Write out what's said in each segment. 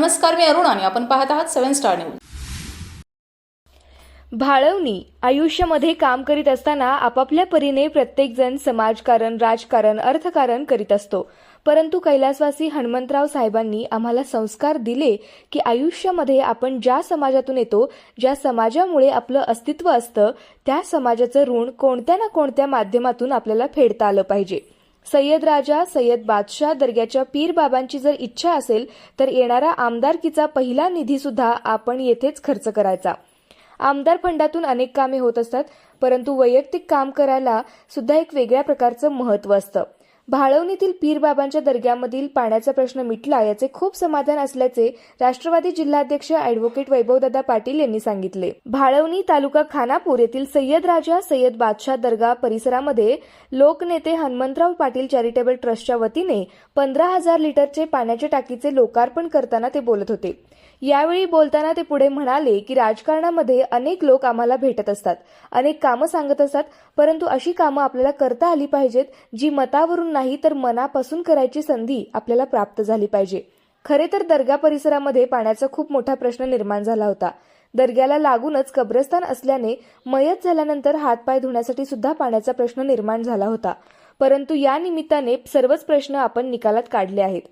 नमस्कार मी अरुण आणि आपण पाहत आहात सेव्हन स्टार न्यूज. भाळवणी आयुष्यामध्ये काम करीत असताना आपापल्या परीने प्रत्येकजण समाजकारण राजकारण अर्थकारण करीत असतो. परंतु कैलासवासी हनुमंतराव साहेबांनी आम्हाला संस्कार दिले की आयुष्यामध्ये आपण ज्या समाजातून येतो ज्या समाजामुळे आपलं अस्तित्व असतं त्या समाजाचं ऋण कोणत्या ना कोणत्या माध्यमातून आपल्याला फेडता आलं पाहिजे. सय्यद राजा सय्यद बादशाह दर्ग्याच्या पीर बाबांची जर इच्छा असेल तर येणारा आमदारकीचा पहिला निधी सुद्धा आपण येथेच खर्च करायचा. आमदार फंडातून अनेक कामे होत असतात परंतु वैयक्तिक काम करायला सुद्धा एक वेगळ्या प्रकारचं महत्त्व असतं. भाळवणीतील पीरबाबांच्या दर्ग्यामधील पाण्याचा प्रश्न मिटला याचे खूप समाधान असल्याचे राष्ट्रवादी जिल्हाध्यक्ष अॅडव्होकेट वैभवदादा पाटील यांनी सांगितले. भाळवणी तालुका खानापूर येथील सय्यद राजा सय्यद बादशाह दर्गा परिसरामध्ये लोकनेते हनुमंतराव पाटील चॅरिटेबल ट्रस्टच्या वतीने पंधरा हजार लिटरचे पाण्याच्या टाकीचे लोकार्पण करताना ते बोलत होते. यावेळी बोलताना ते पुढे म्हणाले की राजकारणामध्ये अनेक लोक आम्हाला भेटत असतात अनेक कामं सांगत असतात परंतु अशी कामं आपल्याला करता आली पाहिजेत जी मतावरून नाही तर मनापासून करायची संधी आपल्याला प्राप्त झाली पाहिजे. खरे तर दर्गा परिसरामध्ये पाण्याचा खूप मोठा प्रश्न निर्माण झाला होता. दर्ग्याला लागूनच कब्रस्तान असल्याने मयत झाल्यानंतर हातपाय धुण्यासाठी सुद्धा पाण्याचा प्रश्न निर्माण झाला होता. परंतु या निमित्ताने सर्वच प्रश्न आपण निकालात काढले आहेत.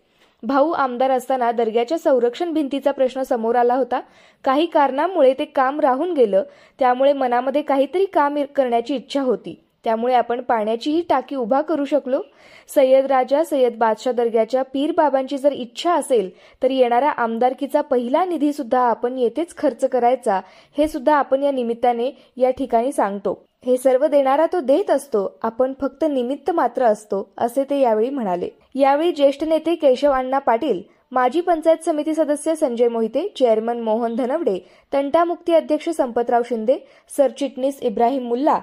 भाऊ आमदार असताना दर्ग्याच्या संरक्षण भिंतीचा प्रश्न समोर आला होता. काही कारणामुळे ते काम राहून गेलं. त्यामुळे मनामध्ये काहीतरी काम करण्याची इच्छा होती. त्यामुळे आपण पाण्याचीही टाकी उभा करू शकलो. सय्यद राजा सय्यद बादशाह दर्ग्याच्या पीर बाबांची जर इच्छा असेल तर येणारा आमदारकीचा पहिला निधी सुद्धा आपण येथेच खर्च करायचा हे सुद्धा आपण या निमित्ताने या ठिकाणी सांगतो. हे सर्व देणारा तो देत असतो आपण फक्त निमित्त मात्र असतो असे ते यावेळी म्हणाले. यावेळी ज्येष्ठ नेते केशव अण्णा पाटील माजी पंचायत समिती सदस्य संजय मोहिते चेअरमन मोहन धनवडे तंटामुक्ती अध्यक्ष संपतराव शिंदे सरचिटणीस इब्राहिम मुल्ला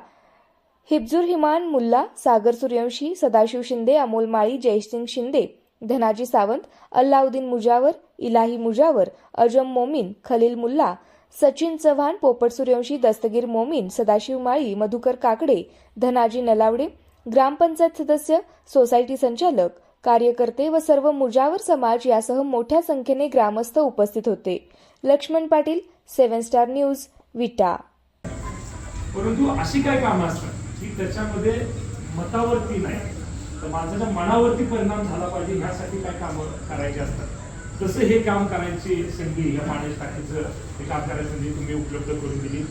हिबजूर हिमान मुल्ला सागर सूर्यवंशी सदाशिव शिंदे अमोल माळी जयसिंग शिंदे धनाजी सावंत अल्लाउद्दीन मुजावर इलाही मुजावर अजम मोमीन खलील मुल्ला सचिन चव्हाण पोपट सूर्यवंशी दस्तगीर मोमीन सदाशिव माळी मधुकर काकडे धनाजी नलावडे ग्रामपंचायत सदस्य सोसायटी संचालक कार्यकर्ते व सर्व मुजावर समाज यासह मोठ्या संख्येने ग्रामस्थ उपस्थित होते. Laxman Patil seven star news Vita. परंतु अशी काय कामं असतात? की त्याच्यामध्ये मतावरती नाही तर माणसाच्या मनावरती परिणाम झाला पाहिजे ह्यासाठी काय कामं करायची असतात. तसं हे काम करायची संधी या पाण्याच्या टाकीचं हे काम करायची संधी तुम्ही उपलब्ध करून दिली.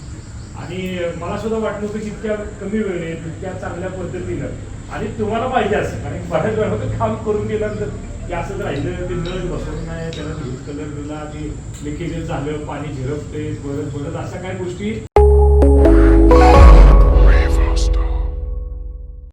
आणि मला सुद्धा वाटलं होतं की इतक्या कमी वेळेत इतक्या चांगल्या पद्धतीनं आणि तुम्हाला पाहिजे असं कारण बऱ्याच वेळा काम करून गेल्यानंतर तर असं राहिलं ते नळ बसवत नाही त्याला कलर दिला ते लिकेजेस झालं पाणी झिरपते बरं बरं अशा काही गोष्टी